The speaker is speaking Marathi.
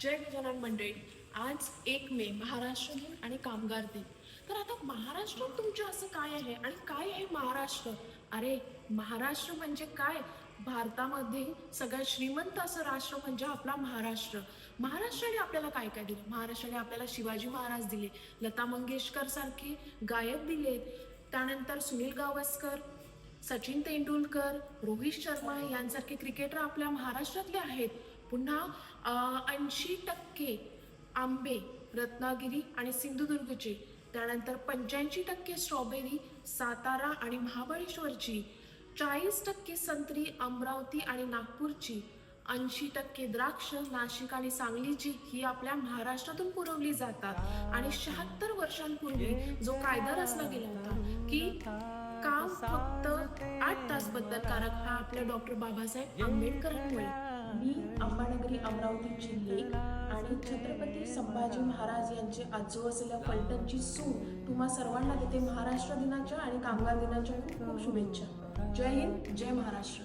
जय गजानन मंडळी आज एक मे महाराष्ट्र दिन आणि कामगार दिन. तर आता महाराष्ट्रात तुमचं असं काय आहे आणि काय आहे महाराष्ट्र? अरे महाराष्ट्र म्हणजे काय? भारतामध्ये सगळ्यात श्रीमंत असं राष्ट्र म्हणजे आपला महाराष्ट्र. महाराष्ट्राने आपल्याला काय काय दिलं? महाराष्ट्राने आपल्याला शिवाजी महाराज दिले लता मंगेशकर सारखे गायक दिलेत त्यानंतर सुनील गावस्कर सचिन तेंडुलकर रोहित शर्मा यांसारखे क्रिकेटर आपल्या महाराष्ट्रातले आहेत. पुन्हा ऐंशी टक्के आंबे रत्नागिरी आणि सिंधुदुर्गचे त्यानंतर पंच्याऐंशी टक्के स्ट्रॉबेरी सातारा आणि महाबळेश्वरची चाळीस टक्के संत्री अमरावती आणि नागपूरची ऐंशी टक्के द्राक्ष नाशिक आणि सांगलीची ही आपल्या महाराष्ट्रातून पुरवली जातात. आणि शहात्तर वर्षांपूर्वी जो कायदा रचला गेला होता की काम फक्त आठ तास बदलकारक हा आपल्या डॉक्टर बाबासाहेब आंबेडकरांमुळे. अमरावती अंबानगरी अमरावतीची लेख आणि छत्रपती संभाजी महाराज यांचे आजो असलेल्या फलटणची सून तुम्हा सर्वांना देते महाराष्ट्र दिनाच्या आणि कामगार दिनाच्या खूप खूप शुभेच्छा. जय हिंद जय महाराष्ट्र.